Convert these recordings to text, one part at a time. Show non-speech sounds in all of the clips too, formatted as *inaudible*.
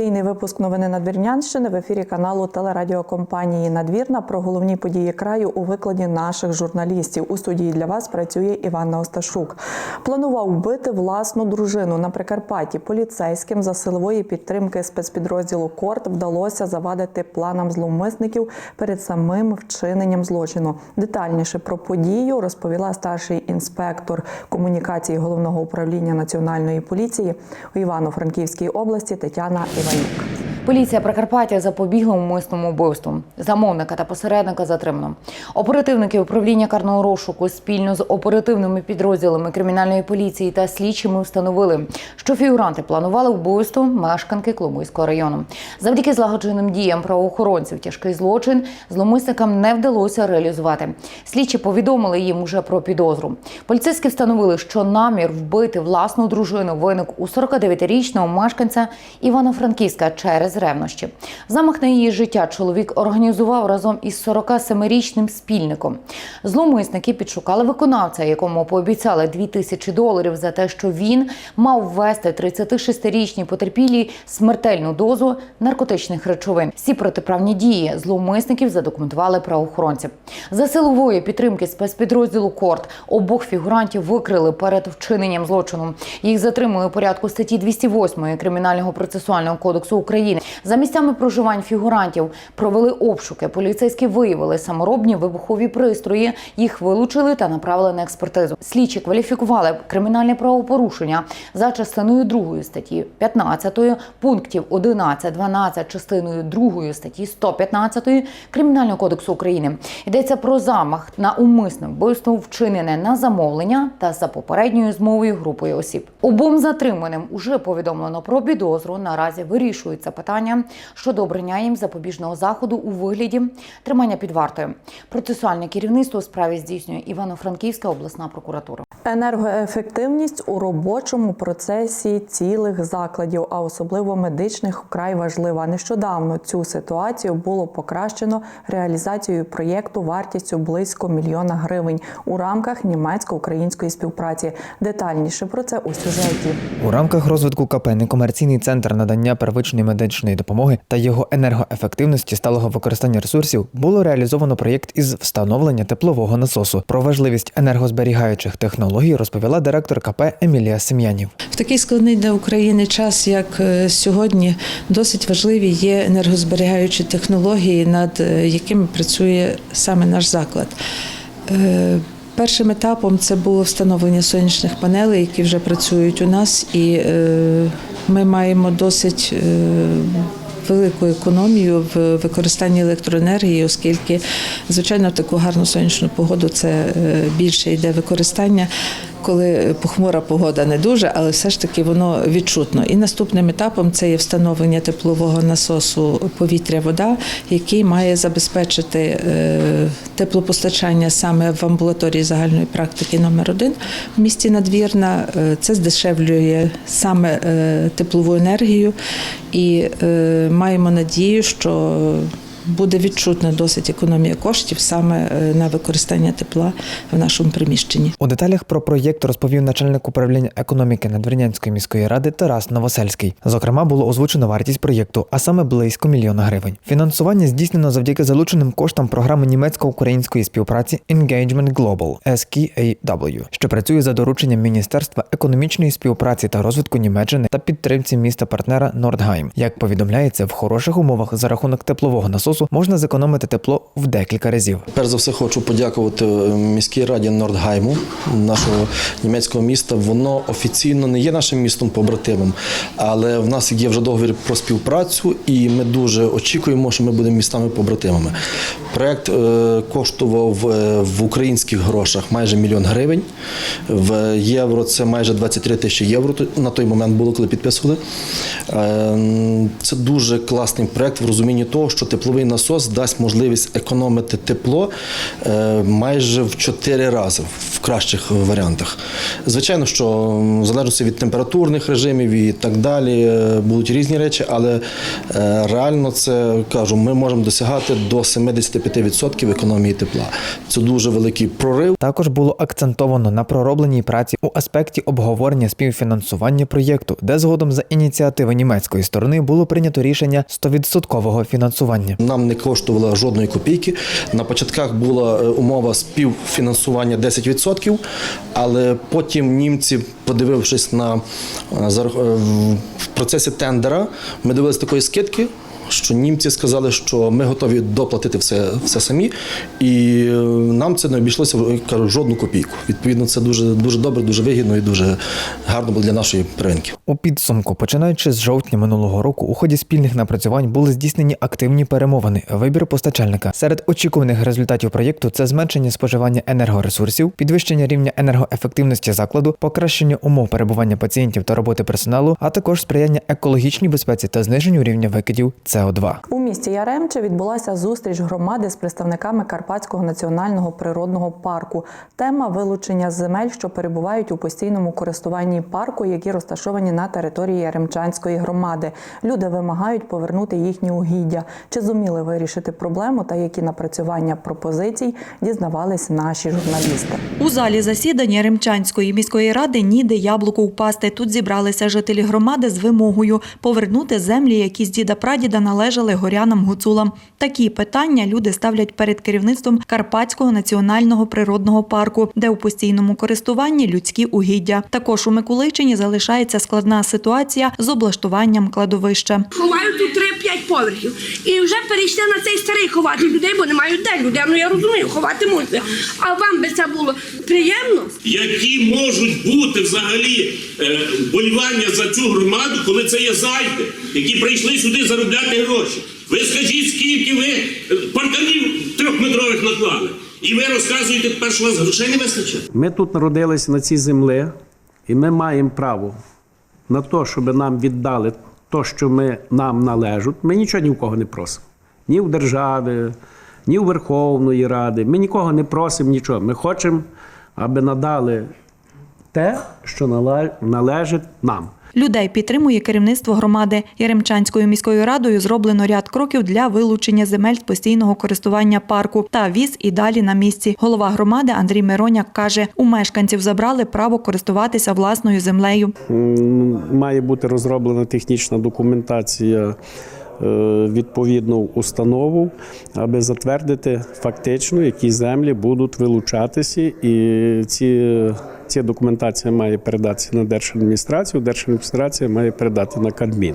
Інформаційний випуск новини Надвірнянщини в ефірі каналу телерадіокомпанії Надвірна про головні події краю у викладі наших журналістів. У студії для вас працює Іванна Осташук. Планував вбити власну дружину на Прикарпатті. Поліцейським за силової підтримки спецпідрозділу Корт вдалося завадити планам зловмисників перед самим вчиненням злочину. Детальніше про подію розповіла старший інспектор комунікації головного управління національної поліції у Івано-Франківській області Тетяна like Поліція Прикарпаття запобігла умисному вбивству. Замовника та посередника затримано. Оперативники управління карного розшуку спільно з оперативними підрозділами кримінальної поліції та слідчими встановили, що фігуранти планували вбивство мешканки Коломийського району. Завдяки злагодженим діям правоохоронців тяжкий злочин зломисникам не вдалося реалізувати. Слідчі повідомили їм уже про підозру. Поліцейські встановили, що намір вбити власну дружину виник у 49-річного мешканця Івано-Франківська через ревнощі. Замах на її життя чоловік організував разом із 47-річним спільником. Зловмисники підшукали виконавця, якому пообіцяли 2 тисячі доларів за те, що він мав ввести 36-річній потерпілій смертельну дозу наркотичних речовин. Всі протиправні дії зловмисників задокументували правоохоронці. За силової підтримки спецпідрозділу Корт обох фігурантів викрили перед вчиненням злочину. Їх затримали у порядку статті 208 Кримінального процесуального кодексу України. За місцями проживань фігурантів провели обшуки. Поліцейські виявили саморобні вибухові пристрої. Їх вилучили та направили на експертизу. Слідчі кваліфікували кримінальне правопорушення за частиною 2 статті 15 пунктів 11, 12 частиною 2 статті 115 Кримінального кодексу України. Йдеться про замах на умисне вбивство, вчинене на замовлення та за попередньою змовою групою осіб. Обом затриманим уже повідомлено про підозру. Наразі вирішується питання щодо обрання їм запобіжного заходу у вигляді тримання під вартою. Процесуальне керівництво у справі здійснює Івано-Франківська обласна прокуратура. Енергоефективність у робочому процесі цілих закладів, а особливо медичних, вкрай важлива. Нещодавно цю ситуацію було покращено реалізацією проєкту вартістю близько мільйона гривень у рамках німецько-української співпраці. Детальніше про це у сюжеті. У рамках розвитку КП некомерційний центр надання первичної медичної допомоги та його енергоефективності сталого використання ресурсів було реалізовано проєкт із встановлення теплового насосу. Про важливість енергозберігаючих технологій розповіла директор КП Емілія Сем'янів. В такий складний для України час, як е, сьогодні, досить важливі є енергозберігаючі технології, над е, якими працює саме наш заклад. Першим етапом це було встановлення сонячних панелей, які вже працюють у нас, і е, ми маємо досить е, велику економію в використанні електроенергії, оскільки, звичайно, в таку гарну сонячну погоду це е, більше йде використання. Коли похмура погода не дуже, але все ж таки воно відчутно. І наступним етапом це є встановлення теплового насосу повітря-вода, який має забезпечити е, теплопостачання саме в амбулаторії загальної практики номер 1 в місті Надвірна. Е, Це здешевлює саме е, теплову енергію, і маємо надію, що буде відчутна досить економія коштів саме е, на використання тепла в нашому приміщенні. У деталях про проєкт розповів начальник управління економіки Надвірнянської міської ради Тарас Новосельський. Зокрема, було озвучено вартість проєкту, а саме близько мільйона гривень. Фінансування здійснено завдяки залученим коштам програми німецько-української співпраці Engagement Global SKAW, що працює за дорученням Міністерства економічної співпраці та розвитку Німеччини та підтримці міста партнера Нордгайм. Як повідомляється, в хороших умовах за рахунок теплового насосу можна зекономити тепло в декілька разів. Перш за все хочу подякувати міській раді Нордгайму, нашого німецького міста. Воно офіційно не є нашим містом побратимом, але в нас є вже договір про співпрацю, і ми дуже очікуємо, що ми будемо містами побратимами. Проект е, коштував е, в українських грошах майже мільйон гривень. В євро це майже 23 тисячі євро на той момент було, коли підписували. Е, Це дуже класний проект в розумінні того, що тепловий вітровий насос дасть можливість економити тепло е, майже в 4 рази в кращих варіантах. Звичайно, що в залежності від температурних режимів і так далі е, будуть різні речі, але е, реально це кажу, ми можемо досягати до 75% економії тепла. Це дуже великий прорив. Також було акцентовано на проробленій праці у аспекті обговорення співфінансування проєкту, де згодом за ініціативи німецької сторони було прийнято рішення 100% фінансування. Нам не коштувало жодної копійки. На початках була е, умова співфінансування 10%, але потім німці, подивившись на е, е, в- процесі тендера, ми дивилися такої скидки. Що німці сказали, що ми готові доплатити все, все самі, і нам це не обійшлося як кажуть, жодну копійку. Відповідно, це дуже дуже добре, дуже вигідно і дуже гарно було для нашої ринки. У підсумку, починаючи з жовтня минулого року, у ході спільних напрацювань були здійснені активні перемовини, вибір постачальника. Серед очікуваних результатів проєкту це зменшення споживання енергоресурсів, підвищення рівня енергоефективності закладу, покращення умов перебування пацієнтів та роботи персоналу, а також сприяння екологічній безпеці та зниженню рівня викидів СО2. У місті Яремче відбулася зустріч громади з представниками Карпатського національного природного парку. Тема вилучення земель, що перебувають у постійному користуванні парку, які розташовані на території Яремчанської громади. Люди вимагають повернути їхні угіддя. Чи зуміли вирішити проблему та які напрацювання пропозицій дізнавались наші журналісти. У залі засідання Римчанської міської ради ніде яблуко впасти. Тут зібралися жителі громади з вимогою повернути землі, які з діда прадіда належали горянам гуцулам. Такі питання люди ставлять перед керівництвом Карпатського національного природного парку, де у постійному користуванні людські угіддя. Також у Миколичині залишається складна ситуація з облаштуванням кладовища. Ховають тут 3-5 поверхів. І вже перейшли на цей старий ховати людей, бо не мають де людей. Ну я розумію, ховати можна. А вам би це було приємно? які можуть бути взагалі е, вболівання за цю громаду, коли це є зайди, які прийшли сюди заробляти гроші. Ви скажіть, скільки ви е, парканів трьохметрових наклали, і ви розказуєте тепер, що у вас грошей не вистачає. Ми тут народилися на цій землі, і ми маємо право на те, щоб нам віддали те, що ми, нам належить. Ми нічого ні в кого не просимо. Ні в держави, ні в Верховної Ради. Ми нікого не просимо нічого. Ми хочемо, аби надали те, що нале- належить нам. Людей підтримує керівництво громади. Яремчанською міською радою зроблено ряд кроків для вилучення земель з постійного користування парку та віз і далі на місці. Голова громади Андрій Мироняк каже, у мешканців забрали право користуватися власною землею. Має бути розроблена технічна документація е, відповідно в установу, аби затвердити фактично, які землі будуть вилучатися, і ці, ця документація має передатися на держадміністрацію, держадміністрація має передати на Кабмін.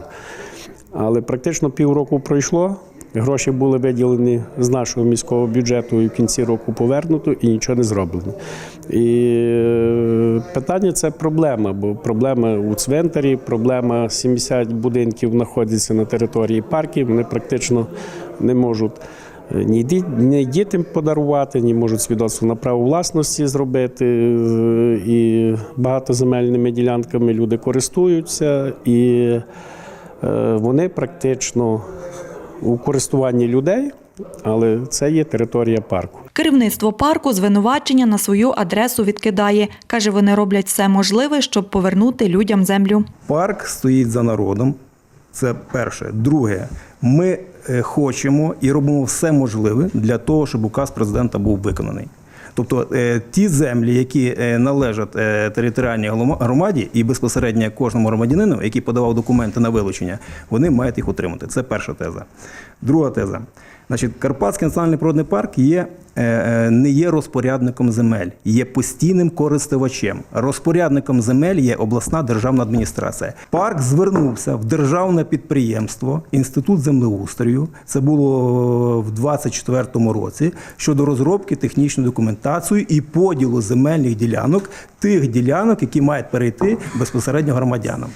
Але практично півроку пройшло. Гроші були виділені з нашого міського бюджету і в кінці року повернуто, і нічого не зроблено. І е, питання це проблема, бо проблема у цвинтарі, проблема 70 будинків знаходяться на території парків. Вони практично не можуть е, ні ді- дітям подарувати, ні можуть свідоцтво на право власності зробити. Е, І багатоземельними ділянками люди користуються, і вони практично у користуванні людей, але це є територія парку. Керівництво парку звинувачення на свою адресу відкидає. Каже, вони роблять все можливе, щоб повернути людям землю. Парк стоїть за народом. Це перше. Друге, ми е, хочемо і робимо все можливе для того, щоб указ президента був виконаний. Тобто е, ті землі, які е, належать е, територіальній громаді і безпосередньо кожному громадянину, який подавав документи на вилучення, вони мають їх отримати. Це перша теза. Друга теза. Значить, Карпатський національний природний парк є, е, е, не є розпорядником земель, є постійним користувачем. Розпорядником земель є обласна державна адміністрація. Парк звернувся в державне підприємство Інститут землеустрою. Це було в 24-му році щодо розробки технічної документації і поділу земельних ділянок, тих ділянок, які мають перейти безпосередньо громадянам.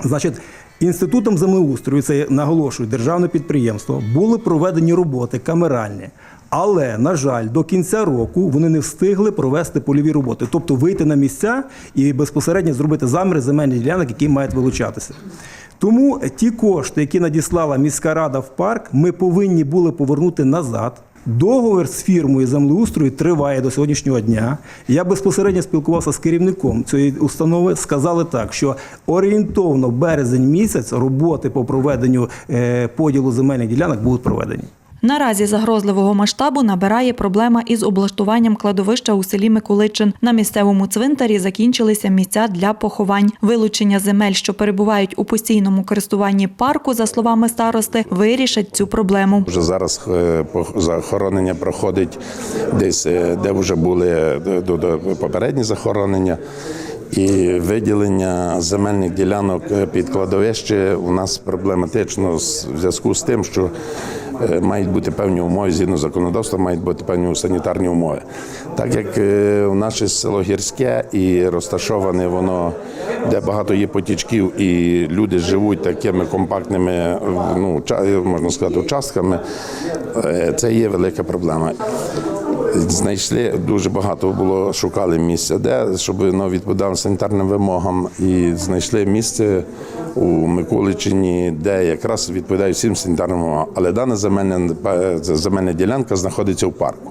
Значить, інститутом землеустрою, це наголошую, державне підприємство, були проведені роботи камеральні. Але, на жаль, до кінця року вони не встигли провести польові роботи, тобто вийти на місця і безпосередньо зробити заміри земельних ділянок, які мають вилучатися. Тому ті кошти, які надіслала міська рада в парк, ми повинні були повернути назад. Договір з фірмою землеустрою триває до сьогоднішнього дня. Я безпосередньо спілкувався з керівником цієї установи. Сказали так, що орієнтовно березень місяць роботи по проведенню е, поділу земельних ділянок будуть проведені. Наразі загрозливого масштабу набирає проблема із облаштуванням кладовища у селі Миколичин. На місцевому цвинтарі закінчилися місця для поховань. Вилучення земель, що перебувають у постійному користуванні парку, за словами старости, вирішать цю проблему. Вже зараз е, захоронення проходить десь, е, де вже були е, попередні захоронення. І виділення земельних ділянок під кладовище у нас проблематично в зв'язку з тим, що мають бути певні умови згідно законодавства, мають бути певні санітарні умови. Так як в наше село гірське і розташоване воно, де багато є потічків, і люди живуть такими компактними, е, ну можна сказати, участками, е, це є велика проблема. Знайшли дуже багато було, шукали місця, де щоб воно відповідало санітарним вимогам, і знайшли місце у Миколичині, де якраз відповідає всім санітарним вимогам. Але дана земельна, е, земельна ділянка знаходиться в парку.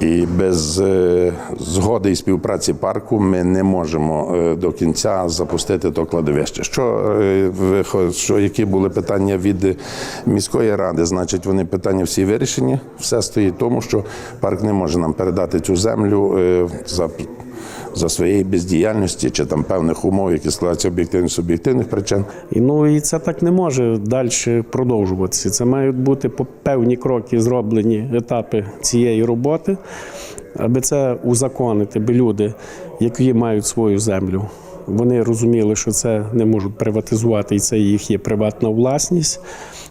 І без е, згоди і співпраці парку ми не можемо е, до кінця запустити то кладовище. Що, е, що які були питання від міської ради? Значить, вони питання всі вирішені. Все стоїть в тому, що парк не може нам передати цю землю за. За своєї бездіяльності чи там певних умов, які складаються об'єктивних суб'єктивних причин. І ну і це так не може далі продовжуватися. Це мають бути по- певні кроки зроблені етапи цієї роботи, аби це узаконити, аби люди, які мають свою землю. Вони розуміли, що це не можуть приватизувати, і це їх є приватна власність.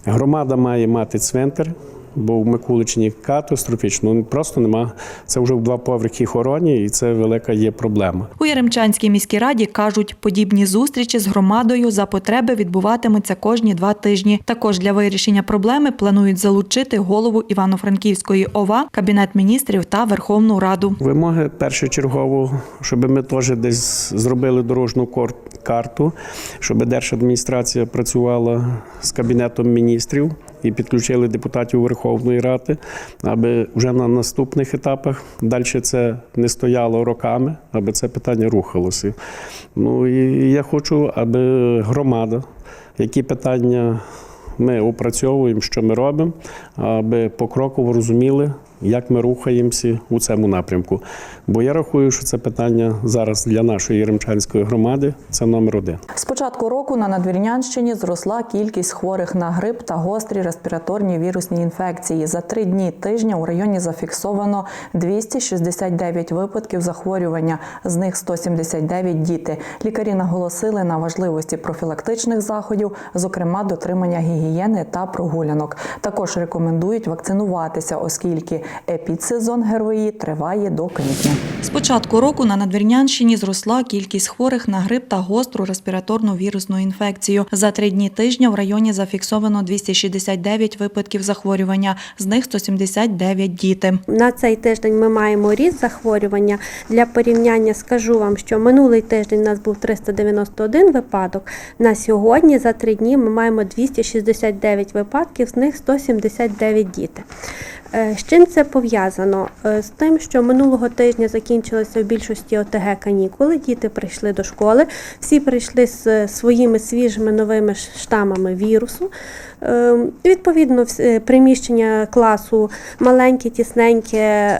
Громада має мати цвинтар, бо в Микуличині катастрофічно. Ну, Просто нема. Це вже в два поверхи хороні, і це велика є проблема. У Яремчанській міській раді кажуть, подібні зустрічі з громадою за потреби відбуватимуться кожні два тижні. Також для вирішення проблеми планують залучити голову Івано-Франківської ОВА, Кабінет міністрів та Верховну Раду. Вимоги першочергово, щоб ми теж десь зробили дорожню кор- карту, щоб держадміністрація працювала з кабінетом міністрів і підключили депутатів Верховної Ради, аби вже на наступних етапах далі це не стояло роками, аби це питання рухалося. Ну і я хочу, аби громада, які питання ми опрацьовуємо, що ми робимо, аби покроково розуміли, як ми рухаємося у цьому напрямку. Бо я рахую, що це питання зараз для нашої Єремчанської громади це номер один. З початку року на Надвірнянщині зросла кількість хворих на грип та гострі респіраторні вірусні інфекції. За три дні тижня у районі зафіксовано 269 випадків захворювання, з них 179 – діти. Лікарі наголосили на важливості профілактичних заходів, зокрема дотримання гігієни та прогулянок. Також рекомендують вакцинуватися, оскільки епідсезон ГРВІ триває до квітня. З початку року на Надвірнянщині зросла кількість хворих на грип та гостру респіраторну вірусну інфекцію. За три дні тижня в районі зафіксовано 269 випадків захворювання, з них 179 – діти. На цей тиждень ми маємо ріст захворювання. Для порівняння скажу вам, що минулий тиждень у нас був 391 випадок. На сьогодні за три дні ми маємо 269 випадків, з них 179 діти. Е, З чим це пов'язано? Е, З тим, що минулого тижня закінчилися в більшості ОТГ канікули, діти прийшли до школи, всі прийшли з своїми свіжими новими штамами вірусу. Е, Відповідно, е, приміщення класу маленьке, тісненьке,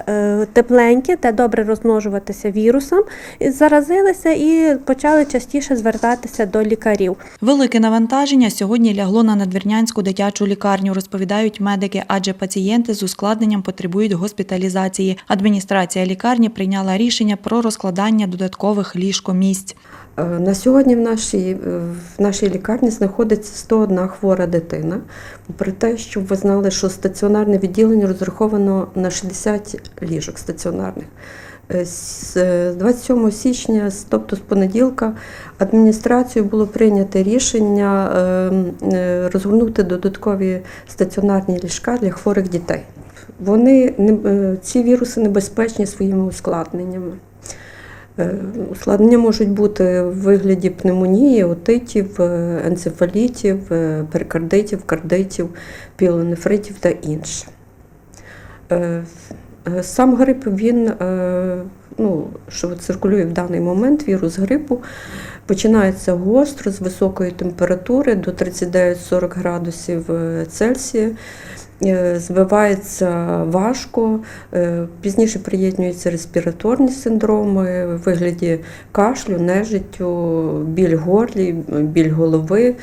е, тепленьке, де добре розмножуватися вірусом, заразилися і почали частіше звертатися до лікарів. Велике навантаження сьогодні лягло на надвірнянську дитячу лікарню, розповідають медики, адже пацієнти з ускладненням потребують госпіталізації. Адміністрація лікарні прийняла рішення про розкладання додаткових ліжкомісць. Е, На сьогодні в нашій, е, в нашій лікарні знаходиться 101 хвора дитина. Попри те, щоб ви знали, що стаціонарне відділення розраховано на 60 ліжок стаціонарних. Е, З е, 27 січня, тобто з понеділка, адміністрацією було прийнято рішення е, е, розгорнути додаткові стаціонарні ліжка для хворих дітей. Вони ці віруси небезпечні своїми ускладненнями. Е, Ускладнення можуть бути в вигляді пневмонії, отитів, е, енцефалітів, е, перикардитів, кардитів, пілонефритів та інше. Сам грип, він, ну, що циркулює в даний момент, вірус грипу, починається гостро з високої температури до 39-40 градусів Цельсія. Е, Звивається важко, е, пізніше приєднуються респіраторні синдроми в вигляді кашлю, нежиттю, біль горлі, біль голови,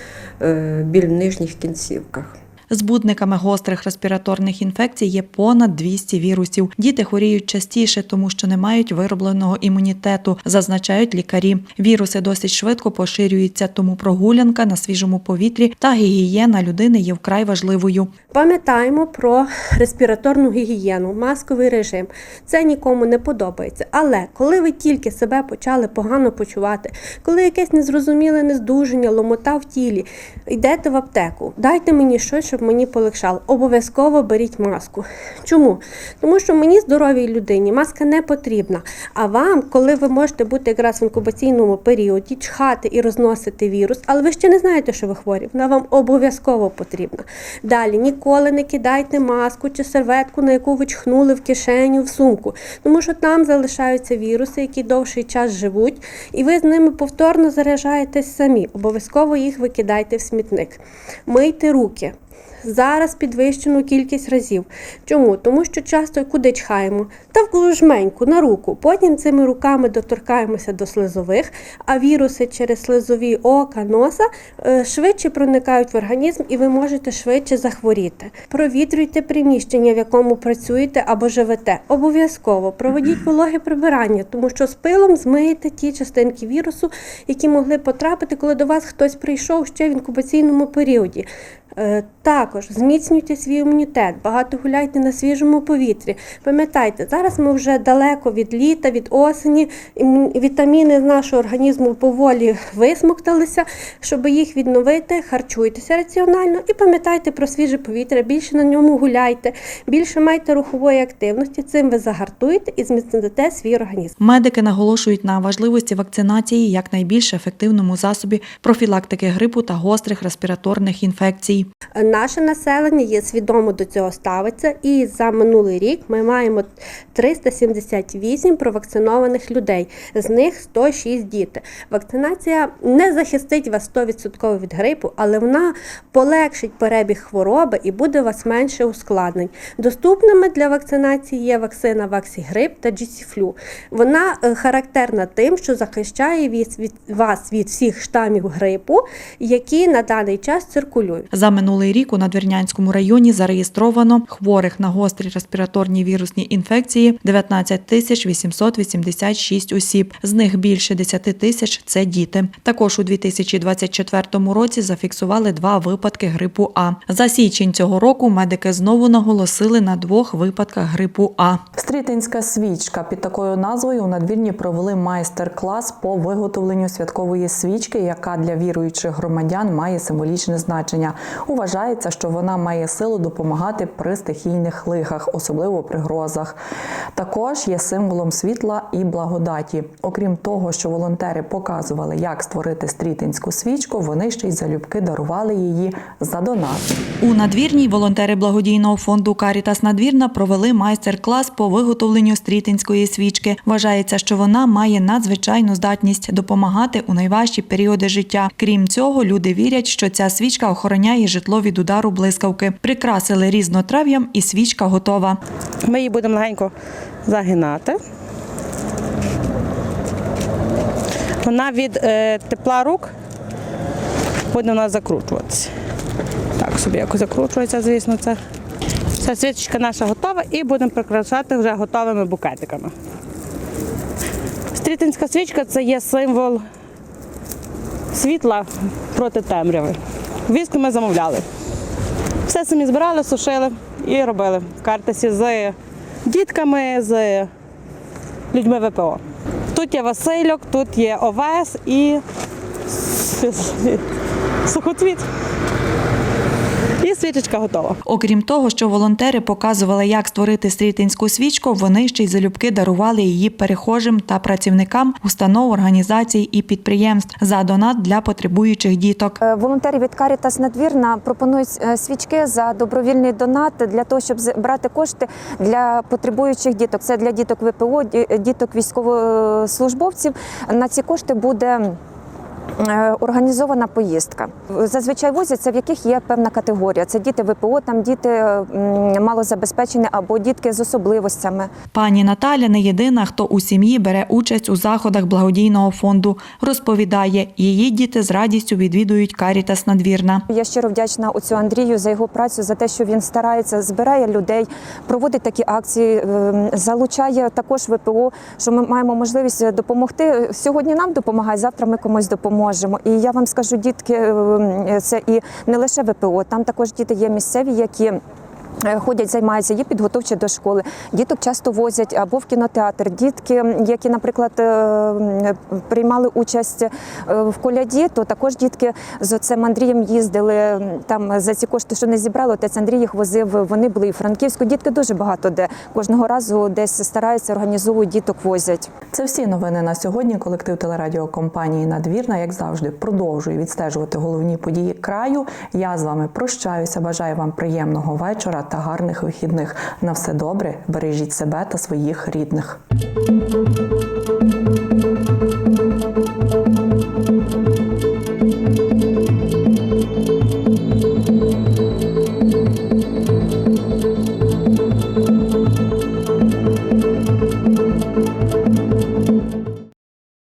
е, біль в нижніх кінцівках. Збудниками гострих респіраторних інфекцій є понад 200 вірусів. Діти хворіють частіше, тому що не мають виробленого імунітету, зазначають лікарі. Віруси досить швидко поширюються, тому прогулянка на свіжому повітрі та гігієна людини є вкрай важливою. Пам'ятаємо про респіраторну гігієну, масковий режим. Це нікому не подобається. Але коли ви тільки себе почали погано почувати, коли якесь незрозуміле нездуження, ломота в тілі, йдете в аптеку, дайте мені щось, щоб мені полегшало. Обов'язково беріть маску. Чому? Тому що мені здоровій людині маска не потрібна. А вам, коли ви можете бути якраз в інкубаційному періоді, чхати і розносити вірус, але ви ще не знаєте, що ви хворі, вона вам обов'язково потрібна. Далі ніколи не кидайте маску чи серветку, на яку ви чхнули в кишеню, в сумку, тому що там залишаються віруси, які довший час живуть, і ви з ними повторно заряджаєтесь самі. Обов'язково їх викидайте в смітник. Мийте руки. Зараз підвищену кількість разів. Чому? Тому що часто куди чхаємо? Та в жменьку на руку. Потім цими руками доторкаємося до слизових, а віруси через слизові ока, носа е, швидше проникають в організм і ви можете швидше захворіти. Провітрюйте приміщення, в якому працюєте або живете. Обов'язково проведіть вологе прибирання, тому що з пилом змиєте ті частинки вірусу, які могли потрапити, коли до вас хтось прийшов ще в інкубаційному періоді. Е, Також зміцнюйте свій імунітет, багато гуляйте на свіжому повітрі. Пам'ятайте, зараз ми вже далеко від літа, від осені. Вітаміни з нашого організму поволі висмокталися. Щоб їх відновити, харчуйтеся раціонально і пам'ятайте про свіже повітря, більше на ньому гуляйте, більше майте рухової активності. Цим ви загартуєте і зміцните свій організм. Медики наголошують на важливості вакцинації як найбільш ефективному засобі профілактики грипу та гострих респіраторних інфекцій. Наше населення є свідомо до цього ставиться, і за минулий рік ми маємо 378 провакцинованих людей, з них 106 діти. Вакцинація не захистить вас 100% від грипу, але вона полегшить перебіг хвороби і буде у вас менше ускладнень. Доступними для вакцинації є вакцина Ваксігрип та GC-Flu. Вона е, характерна тим, що захищає від, від вас від всіх штамів грипу, які на даний час циркулюють. За минулий рік у Надвірнянському районі зареєстровано хворих на гострі респіраторні вірусні інфекції 19 тисяч 886 осіб. З них більше 10 тисяч це діти. Також у 2024 році зафіксували два випадки грипу А. За січень цього року медики знову наголосили на двох випадках грипу А. Стрітинська свічка під такою назвою у надвірні провели майстер-клас по виготовленню святкової свічки, яка для віруючих громадян має символічне значення. Вважається, що вона має силу допомагати при стихійних лихах, особливо при грозах. Також є символом світла і благодаті. Окрім того, що волонтери показували, як створити стрітинську свічку, вони ще й залюбки дарували її за донат. У надвірній волонтери благодійного фонду Карітас Надвірна провели майстер-клас по виготовленню стрітинської свічки. Вважається, що вона має надзвичайну здатність допомагати у найважчі періоди життя. Крім цього, люди вірять, що ця свічка охороняє житло від удару блискавки. Прикрасили різнотрав'ям, і свічка готова. Ми її будемо легенько загинати. Вона від е, тепла рук буде у нас закручуватися. Так собі якось закручується, звісно, це. Ця свічечка наша готова і будемо прикрашати вже готовими букетиками. Стрітинська свічка це є символ світла проти темряви. Віск ми замовляли. Все самі збирали, сушили і робили в картесі з дітками, з людьми ВПО. Тут є Васильок, тут є Овес і *laughs* сухоцвіт. Свічечка готова. Окрім того, що волонтери показували, як створити стрітинську свічку, вони ще й залюбки дарували її перехожим та працівникам установ, організацій і підприємств за донат для потребуючих діток. Е, Волонтери від Карітас Надвірна пропонують е, свічки за добровільний донат для того, щоб збирати кошти для потребуючих діток. Це для діток ВПО, діток військовослужбовців. На ці кошти буде. Е, Організована поїздка. Зазвичай возяться, в яких є певна категорія. Це діти ВПО, там діти малозабезпечені або дітки з особливостями. Пані Наталя не єдина, хто у сім'ї бере участь у заходах благодійного фонду. Розповідає, її діти з радістю відвідують Карітас Надвірна. Я щиро вдячна оцю Андрію за його працю, за те, що він старається, збирає людей, проводить такі акції, ем, залучає також ВПО, що ми маємо можливість допомогти. Сьогодні нам допомагає, завтра ми комусь допоможемо. І я вам скажу, дітки, ем, це і не лише ВПО, там також діти є місцеві, які. Е, Ходять, займаються, є підготовчі до школи. Діток часто возять або в кінотеатр. Дітки, які, наприклад, е, приймали участь е, в коляді, то також дітки з отцем Андрієм їздили там за ці кошти, що не зібрали. Отець Андрій їх возив. Вони були і Франківську. Дітки дуже багато де кожного разу десь стараються, організовують діток, возять. Це всі новини на сьогодні. Колектив телерадіокомпанії Надвірна, як завжди, продовжує відстежувати головні події краю. Я з вами прощаюся. Бажаю вам приємного вечора та гарних вихідних. На все добре, бережіть себе та своїх рідних.